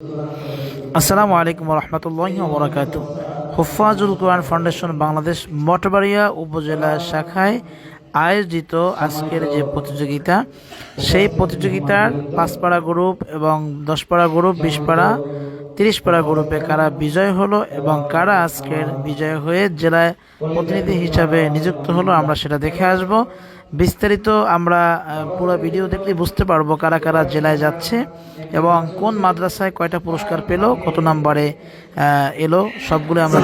আসসালামু আলাইকুম রহমতুল্লাহ বরাকাত হুফাজুল কোরআন ফাউন্ডেশন বাংলাদেশ মঠবাড়িয়া উপজেলা শাখায় আয়োজিত আজকের যে প্রতিযোগিতা, সেই প্রতিযোগিতার পাঁচপাড়া গ্রুপ এবং দশপাড়া গ্রুপ বিশপাড়া তিরিশপাড়া গ্রুপে কারা বিজয় হলো এবং কারা আজকের বিজয় হয়ে জেলায় প্রতিনিধি হিসাবে নিযুক্ত হলো আমরা সেটা দেখে আসব। বিস্তারিত আমরা পুরো ভিডিও দেখলে বুঝতে পারব কারা কারা জেলায় যাচ্ছে এবং কোন মাদ্রাসায় কয়টা পুরস্কার পেল কত নম্বরে এলো সবগুলো আমরা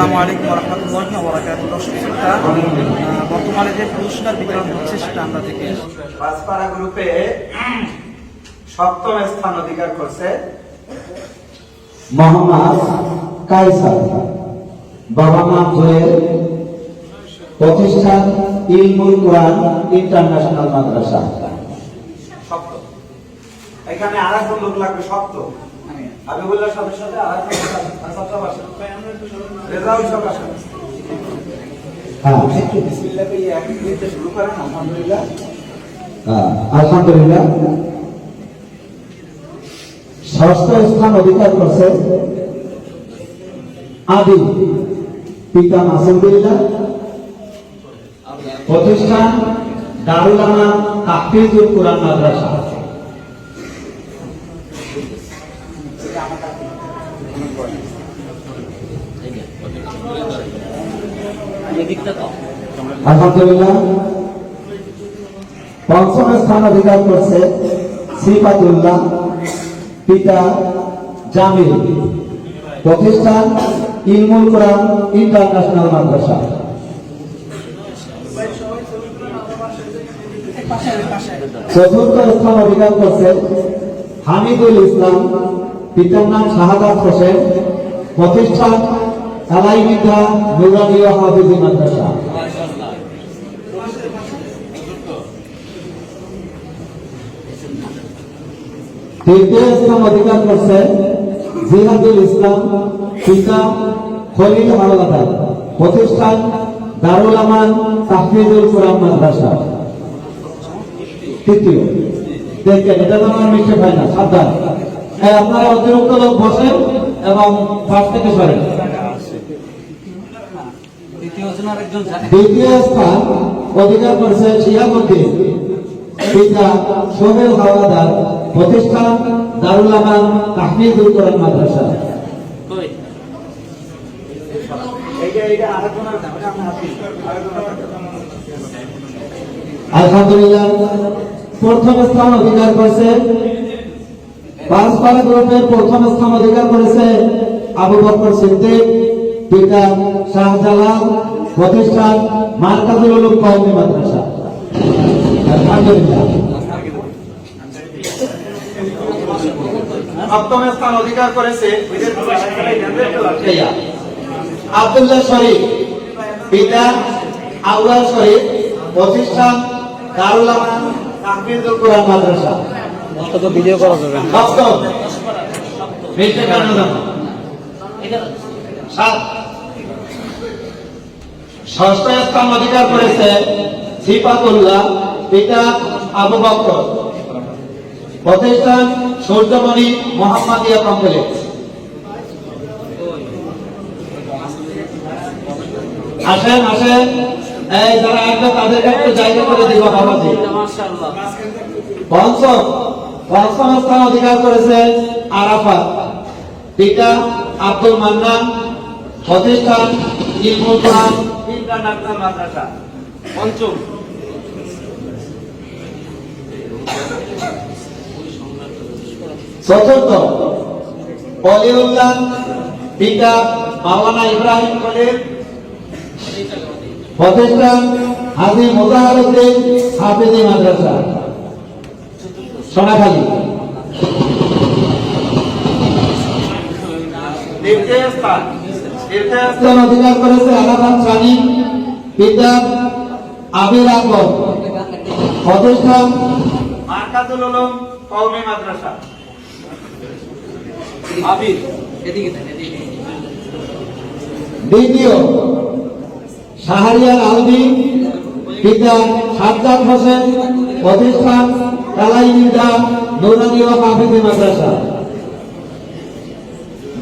বর্তমানে যে পুরস্কার বিতরণ হচ্ছে সেটা আমরা দেখে। পাঁচপাড়া গ্রুপে সপ্তম স্থান অধিকার করছে মোহাম্মদ কাইসার বাবা মা জয়ের প্রতিষ্ঠান ইলমুল কোরআন ইন্টারন্যাশনাল মাদ্রাসা। এখানে আর একজন লোক লাগবে সপ্তম আমি বললাম সাথে সাথে আর। রেজাউল সব আসে। হ্যাঁ। বিসমিল্লাহ শুরু করেন আলহামদুলিল্লাহ। হ্যাঁ, আলহামদুলিল্লাহ। ষষ্ঠ স্থান অধিকার করছে আদি পিতা মাসুদুল্লাহ প্রতিষ্ঠান দারুল আমান তাহফিজুল কোরআন মাদ্রাসা। আলহামদুলিল্লাহ, পঞ্চম স্থান অধিকার করছে শ্রীপাতুল্লাহ পিতা জামিল। প্রতিষ্ঠান ইলমুল কোরআন ইন্টারন্যাশনাল মাদ্রাসা। চতুর্থ স্থান অধিকার করছে হামিদুল ইসলাম। পিতার নাম শাহাদাত হোসেন। প্রতিষ্ঠান আলাই বিদ্যা নুরানিয়া হাফিজি মাদ্রাসা। তৃতীয় স্থান অধিকার করছে জিহাদুল ইসলাম, পিতা খলিল হাওলাদার প্রতিষ্ঠান দারুল আমান তাহফিজুল কোরআন মাদ্রাসা। তৃতীয়, দেখেন, এটা তো আমার মিশে হয় না, সাবধান। আপনারা অতিরিক্ত লোক বসেন এবং পাশ থেকে সরেন। দ্বিতীয় স্থান অধিকার করেছে শিয়াবুদ্দিন, পিতা সোহেল হাওলাদার প্রতিষ্ঠান দারুল আমান তাহমিদুল কোরআন মাদ্রাসা। আলহামদুলিল্লাহ প্রথম স্থান অধিকার করেছে পাঁচপাড়া গ্রুপের প্রথম স্থান অধিকার করেছে আবু বকর সিদ্দিক পিতা শাহজালাল প্রতিষ্ঠান মার্কাজুল উলুম কওমি মাদ্রাসা। আলহামদুলিল্লাহ। সপ্তম স্থান অধিকার করেছে। আব্দুল্লাহ শরীফ পিতা আউয়াল শরীফ প্রতিষ্ঠান দারুল আমান তাহফিজুল কোরআন মাদ্রাসা। তো ভিডিও করা যাবে সপ্তম মিষ্টি কারণ সাত ষষ্ঠ স্থান অধিকার করেছে সিফাতুল্লাহ পিতা আবু বকর প্রতিষ্ঠান সূর্যমণি মোহাম্মদিয়া কমপ্লেক্স আসেন আসেন। এই যারা একদম তাদেরকে একটু জায়গা করে দিব বাবাজি। পঞ্চম পঞ্চম স্থান অধিকার করেছে আরাফাত। পিতা আব্দুল মান্নান প্রতিষ্ঠান ইলমুল কোরআন। ইন্টারন্যাশনাল মাদ্রাসা। পঞ্চম। চতুর্থ অলিউল্লাহ পিতা মাওলানা ইব্রাহিম কলিম প্রতিষ্ঠান হাজি মোজাহার উদ্দিন হাফিজি মাদ্রাসা। সোনাখালী। স্থান অধিকার করেছে আলাবাদ সানি পিতা আবির আকবর। প্রতিষ্ঠান মার্কাজুল কওমি মাদ্রাসা। আবির দ্বিতীয়, শাহরিয়ার আলবি পিতা সাজ্জাদ হোসেন, প্রতিষ্ঠান কালাই মির্জা নুরানি ও হাফিজি মাদ্রাসা।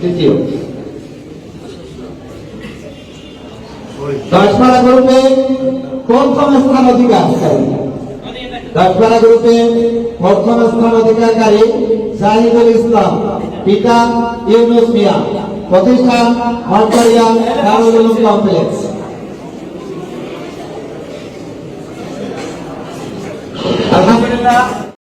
দ্বিতীয়, দশপাড়া গ্রুপে প্রথম স্থান অধিকারকারী। দশপাড়া গ্রুপে প্রথম স্থান অধিকারকারী জাহিদুল ইসলাম পিতা ইউনুস মিয়া প্রতিষ্ঠান উলুম কমপ্লেক্স। আলহামদুলিল্লাহ।